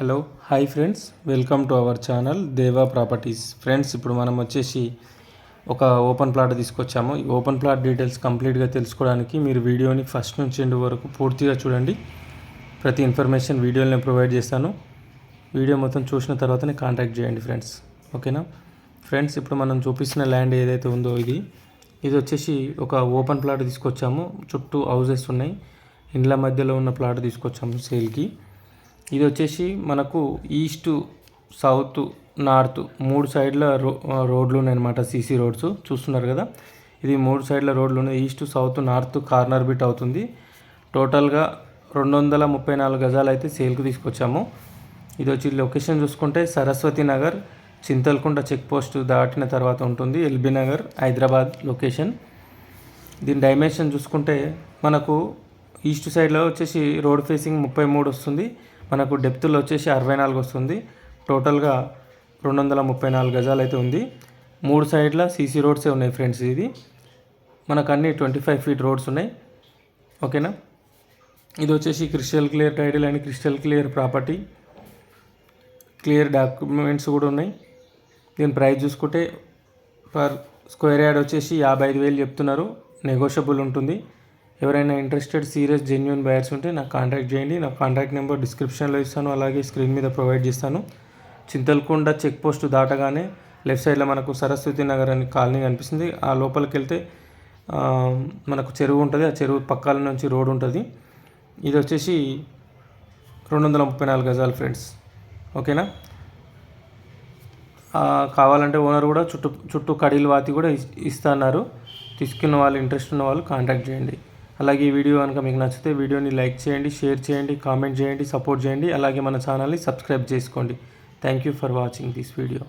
Hello hi friends welcome to our channel Deva properties friends ఇప్పుడు మనం వచ్చేసి ఒక ఓపెన్ ప్లాట్ తీసుకొచ్చాము. ఈ ఓపెన్ ప్లాట్ డీటెయిల్స్ కంప్లీట్గా తెలుసుకోవడానికి మీరు వీడియోని ఫస్ట్ నుంచి ఎండ్ వరకు పూర్తిగా చూడండి. ప్రతి ఇన్ఫర్మేషన్ వీడియోలు నేను ప్రొవైడ్ చేస్తాను. వీడియో మొత్తం చూసిన తర్వాతనే కాంటాక్ట్ చేయండి ఫ్రెండ్స్ ఓకేనా ఫ్రెండ్స్ ఇప్పుడు మనం చూపిస్తున్న ల్యాండ్ ఏదైతే ఉందో ఇది ఇది వచ్చేసి ఒక ఓపెన్ ప్లాట్ తీసుకొచ్చాము. చుట్టూ హౌజెస్ ఉన్నాయి. ఇండ్ల మధ్యలో ఉన్న ప్లాట్ తీసుకొచ్చాము సేల్కి ఇది వచ్చేసి మనకు ఈస్ట్ సౌత్ నార్త్ మూడు సైడ్ల రో రోడ్లు ఉన్నాయన్నమాట సీసీ రోడ్స్. చూస్తున్నారు కదా? ఇది మూడు సైడ్ల రోడ్లు ఉన్నాయి. East south north corner bit అవుతుంది. టోటల్గా రెండు వందల ముప్పై నాలుగు గజాలు అయితే సేల్కి తీసుకొచ్చాము. ఇది వచ్చి లొకేషన్ చూసుకుంటే సరస్వతి నగర్ చింతల్కుంట చెక్ పోస్ట్ దాటిన తర్వాత ఉంటుంది. L B Nagar Hyderabad location. దీని డైమెన్షన్ చూసుకుంటే మనకు ఈస్ట్ సైడ్లో వచ్చేసి రోడ్ ఫేసింగ్ ముప్పై మూడు వస్తుంది. మనకు డెప్త్లో వచ్చేసి అరవై నాలుగు వస్తుంది. టోటల్గా రెండు వందల ముప్పై నాలుగు గజాలు అయితే ఉంది. మూడు సైడ్ల సీసీ రోడ్సే ఉన్నాయి ఫ్రెండ్స్ ఇది. మనకు అన్ని ట్వంటీ ఫైవ్ ఫీట్ రోడ్స్ ఉన్నాయి ఓకేనా ఇది వచ్చేసి crystal clear title and crystal clear property clear documents కూడా ఉన్నాయి. దీని ప్రైస్ చూసుకుంటే పర్ స్క్వేర్ యార్డ్ వచ్చేసి యాభై ఐదు వేలు చెప్తున్నారు. నెగోషియబుల్ ఉంటుంది. ఎవరైనా ఇంట్రెస్టెడ్ సీరియస్ జెన్యున్ బయర్స్ ఉంటే నాకు కాంటాక్ట్ చేయండి. నా కాంటాక్ట్ నెంబర్ డిస్క్రిప్షన్లో ఇస్తాను. అలాగే స్క్రీన్ మీద ప్రొవైడ్ చేస్తాను. చింతల్కొండ చెక్ పోస్ట్ దాటగానే లెఫ్ట్ సైడ్లో మనకు సరస్వతి నగర్ అని కాలనీ కనిపిస్తుంది. ఆ లోపలికి వెళ్తే మనకు చెరువు ఉంటుంది. ఆ చెరువు పక్కల నుంచి రోడ్ ఉంటుంది. ఇది వచ్చేసి రెండు వందల ముప్పై నాలుగు గజాలు ఫ్రెండ్స్ ఓకేనా? కావాలంటే ఓనర్ కూడా చుట్టూ చుట్టూ కడీలు వాతి కూడా ఇస్తున్నారు. తీసుకున్న వాళ్ళు ఇంట్రెస్ట్ ఉన్న వాళ్ళు కాంటాక్ట్ చేయండి. అలాగే ఈ వీడియో కనుక మీకు నచ్చితే వీడియోని లైక్ చేయండి షేర్ చేయండి కామెంట్ చేయండి సపోర్ట్ చేయండి. అలాగే మన ఛానల్ని సబ్స్క్రైబ్ చేసుకోండి. Thank you for watching this video